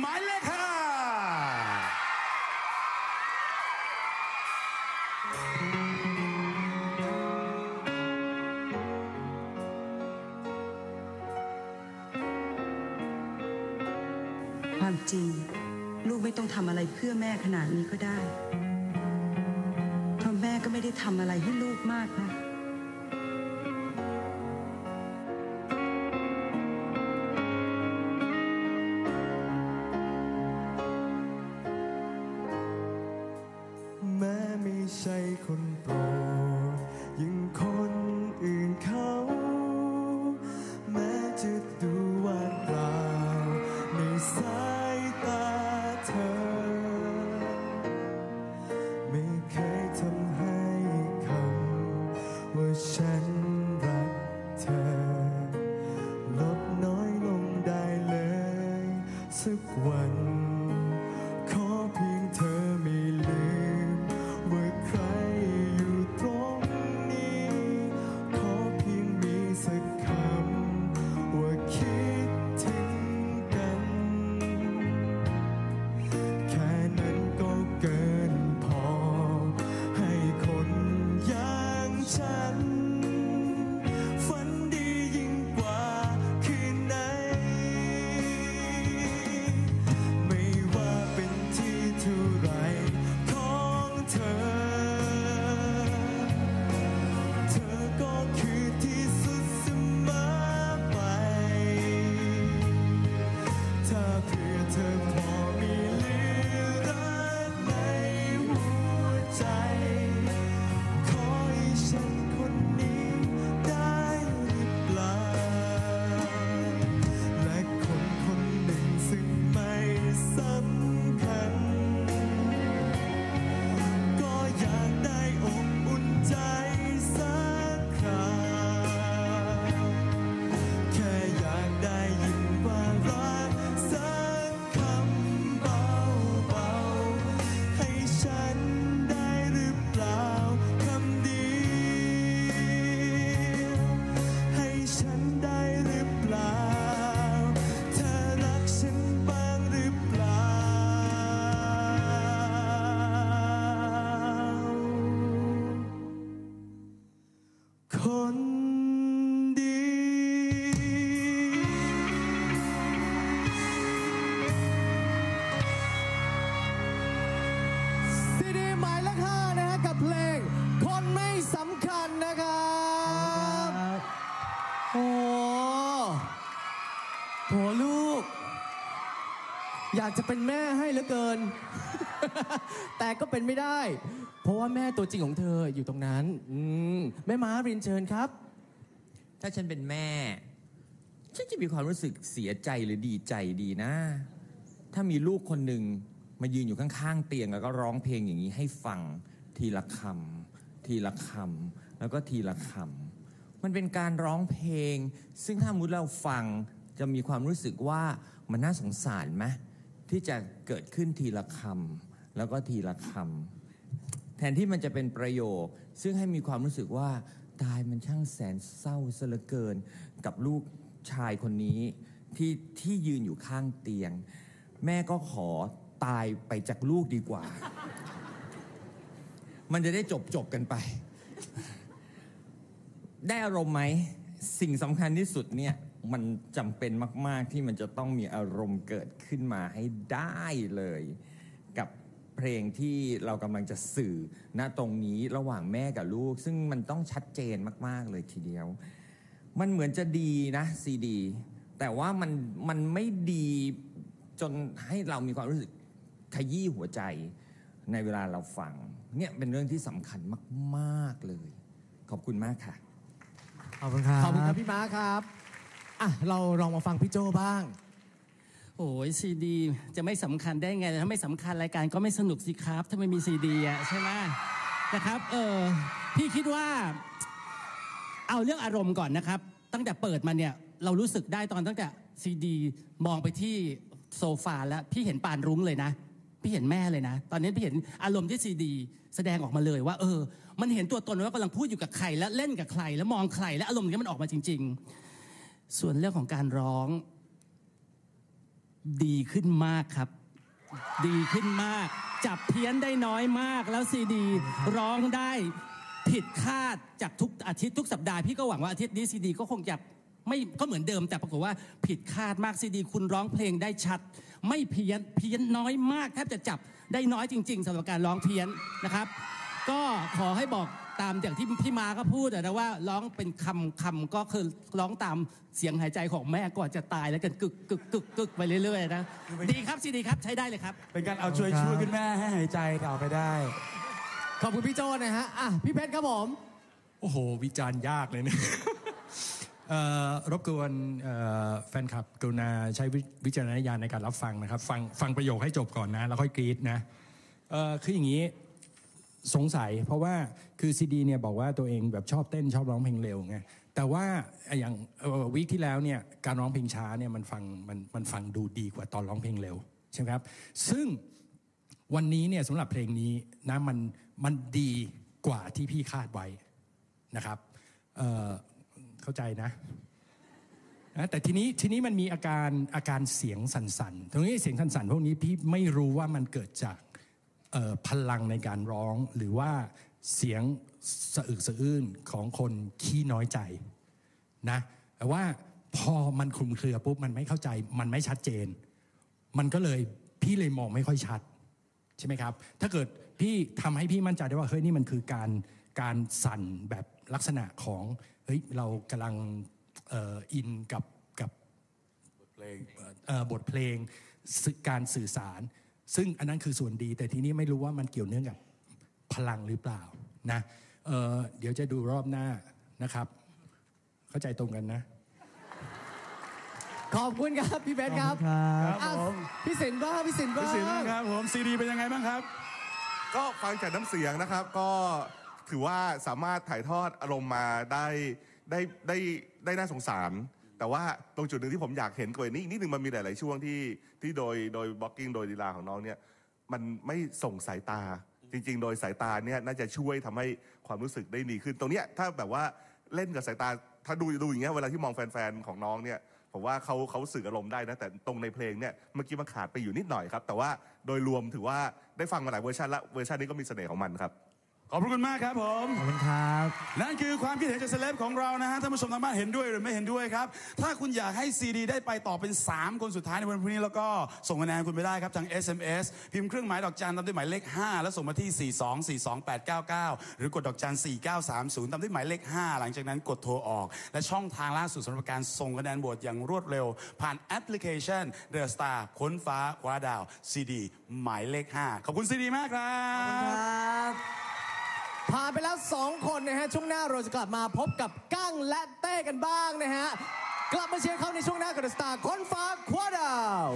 หมายเลขห้าความจริง ลูกไม่ต้องทำอะไรเพื่อแม่ขนาดนี้ก็ได้ เพราะแม่ก็ไม่ได้ทำอะไรให้ลูกมากนะ อยากจะเป็นแม่ให้เหลือเกิน แต่ก็เป็นไม่ได้ เพราะว่าแม่ตัวจริงของเธออยู่ตรงนั้น อืมแม่ม้าเรียนเชิญครับ ถ้าฉันเป็นแม่ ฉันจะมีความรู้สึกเสียใจหรือดีใจดีนะ ถ้ามีลูกคนหนึ่งมายืนอยู่ข้างๆเตียงแล้วก็ร้องเพลงอย่างนี้ให้ฟังทีละคำทีละคำแล้วก็ทีละคำมันเป็นการร้องเพลง ซึ่งถ้ามุดเราฟังจะมีความรู้สึกว่ามันน่าสงสารไหม ที่จะเกิดขึ้นทีละคำแล้วก็ทีละคำแทนที่มันจะเป็นประโยค ซึ่งให้มีความรู้สึกว่าตายมันช่างแสนเศร้าซะเหลือเกิน กับลูกชายคนนี้ที่ที่ยืนอยู่ข้างเตียง แม่ก็ขอตายไปจากลูกดีกว่า มันจะได้จบจบกันไป ได้อารมณ์ไหม สิ่งสำคัญที่สุดเนี่ย มันจำเป็นมาก ๆ ที่มันจะต้องมีอารมณ์เกิดขึ้นมาให้ได้เลย กับเพลงที่เรากำลังจะสื่อณตรงนี้ระหว่างแม่กับลูก ซึ่งมันต้องชัดเจนมาก ๆ เลยทีเดียว มันเหมือนจะดีนะซีดี แต่ว่ามันมันไม่ดีจนให้เรามีความรู้สึกขยี้หัวใจในเวลาเราฟังเนี่ยเป็นเรื่องที่สำคัญมาก ๆ เลย ขอบคุณมากค่ะ ขอบคุณครับ ขอบคุณครับพี่ม้าครับ อะเราลองมาฟังพี่โจบ้าง โอ้ยซีดีจะไม่สำคัญได้ไงถ้าไม่สำคัญรายการก็ไม่สนุกสิครับ ถ้าไม่มีซีดีอะใช่ไหมนะครับเออพี่คิดว่า เอาเรื่องอารมณ์ก่อนนะครับ ตั้งแต่เปิดมาเนี่ย เรารู้สึกได้ตอนตั้งแต่ซีดีมองไปที่โซฟาแล้วพี่เห็นปานรุ้งเลยนะพี่เห็นแม่เลยนะ ตอนนี้พี่เห็นอารมณ์ที่ซีดีแสดงออกมาเลยว่า เออ มันเห็นตัวตนว่ากำลังพูดอยู่กับใคร และเล่นกับใคร แล้วมองใคร และอารมณ์นี้มันออกมาจริง ๆ ส่วนเรื่องของการร้อง ดีขึ้นมากครับ ดีขึ้นมาก จับเพี้ยนได้น้อยมากแล้วซีดีร้องได้ผิดคาดจากทุกอาทิตย์ทุกสัปดาห์พี่ก็หวังว่าอาทิตย์นี้ซีดีก็คงจะไม่ก็เหมือนเดิมแต่ปรากฏว่าผิดคาดมากซีดี คุณร้องเพลงได้ชัด ไม่เพี้ยนเพี้ยนน้อยมากแทบจะจับได้น้อยจริง ๆสำหรับการร้องเพี้ยนนะครับ ก็ขอให้บอก ตามอย่างที่พี่มาก็พูดอะนะว่าร้องเป็นคำคำก็คือร้องตามเสียงหายใจของแม่ก่อนจะตายแล้วกันกึกกึกกึกกึกไปเรื่อยๆนะดีครับซีดีครับใช้ได้เลยครับ เป็นการเอาช่วยช่วยคุณแม่ให้หายใจต่อไปได้ ขอบคุณพี่โจนะฮะอะพี่เพชรครับผมโอ้โห วิจารณ์ยากเลยเนี่ยเอ่อรบกวนเอ่อแฟนคลับกรุณาใช้วิวิจารณญาณในการรับฟังนะครับ ฟังฟังประโยคให้จบก่อนนะ แล้วค่อยกรีดนะเอ่อคืออย่างนี้ สงสัย เพราะว่าคือซีดีเนี่ยบอกว่าตัวเองแบบชอบเต้นชอบร้องเพลงเร็วไงแต่ว่าอย่างวีคที่แล้วเนี่ยการร้องเพลงช้าเนี่ยมันฟังมันมันฟังดูดีกว่าตอนร้องเพลงเร็วใช่ไหมครับซึ่งวันนี้เนี่ยสำหรับเพลงนี้นะมันมันดีกว่าที่พี่คาดไว้นะครับเเข้าใจนะนะแต่ทีนี้ทีนี้มันมีอาการอาการเสียงสั่นๆตรงนี้เสียงสั่นๆพวกนี้พี่ไม่รู้ว่ามันเกิดจาก พลังในการร้องหรือว่าเสียงสะอึกสะอื้นของคนขี้น้อยใจนะแต่ว่าพอมันคลุมเครือปุ๊บมันไม่เข้าใจ มันไม่ชัดเจน มันก็เลยพี่เลยมองไม่ค่อยชัดใช่ไหมครับ ถ้าเกิดพี่ทำให้พี่มั่นใจได้ว่าเฮ้ยนี่มันคือการการสั่นแบบลักษณะของเฮ้ยเรากำลังอินกับกับบทเพลงบทเพลงการสื่อสาร ซึ่งอันนั้นคือส่วนดี แต่ทีนี้ไม่รู้ว่ามันเกี่ยวเนื่องกับพลังหรือเปล่านะเอ่อเดี๋ยวจะดูรอบหน้านะครับ เข้าใจตรงกันนะ ขอบคุณครับพี่เพชรครับครับอะผมพี่สินบ้างพี่สินบ้างพี่สินนะครับผมซีดีเป็นยังไงบ้างครับ ก็ฟังจากน้ำเสียงนะครับ ก็ถือว่าสามารถถ่ายทอดอารมณ์มาได้ได้ได้ได้น่าสงสาร แต่ว่าตรงจุดหนึ่งที่ผมอยากเห็นกว่านี้อีกนิดนึงมันมีหลาย ๆ ช่วงที่ที่โดยโดยบล็อกกิ้งโดยดีลาของน้องเนี่ยมันไม่ส่งสายตา จริง ๆ โดยสายตาเนี่ยน่าจะช่วยทำให้ความรู้สึกได้ดีขึ้น ตรงเนี้ยถ้าแบบว่าเล่นกับสายตาถ้าดูดูอย่างเงี้ยเวลาที่มองแฟน ๆ ของน้องเนี่ยผมว่าเขาเขาสื่ออารมณ์ได้นะ แต่ตรงในเพลงเนี่ยเมื่อกี้มันขาดไปอยู่นิดหน่อยครับ แต่ว่าโดยรวมถือว่าได้ฟังมาหลายเวอร์ชันล้วเวอร์ชันนี้ก็มีเสน่ห์ของมันครับ ขอบพระคุณมากครับผม ขอบคุณครับ นั่นคือความคิดเห็นจากเซเลบของเรานะฮะท่านผู้ชมทางบ้านเห็นด้วยหรือไม่เห็นด้วยครับ ถ้าคุณอยากให้ซีดีได้ไปต่อเป็น 3 คนสุดท้ายในวันพรุ่งนี้ แล้วก็ส่งคะแนนคุณไปได้ครับทาง SMS พิมพ์เครื่องหมายดอกจันตามด้วยหมายเลข 5 แล้วส่งมาที่ 4242899 หรือกดดอกจัน 4930 ตามด้วยหมายเลข 5 หลังจากนั้นกดโทรออก และช่องทางล่าสุดสำหรับการส่งคะแนนโหวตอย่างรวดเร็ว ผ่านแอปพลิเคชัน The Star ค้นฟ้าคว้าดาวซีดีหมายเลข 5 ขอบคุณซีดีมากครับ ผ่านไปแล้ว 2 คนนะฮะ ช่วงหน้าเราจะกลับมาพบกับกั้งและเต้กันบ้างนะฮะ กลับมาเชียร์เขาในช่วงหน้ากับสตาร์คนฟ้าคว้าดาว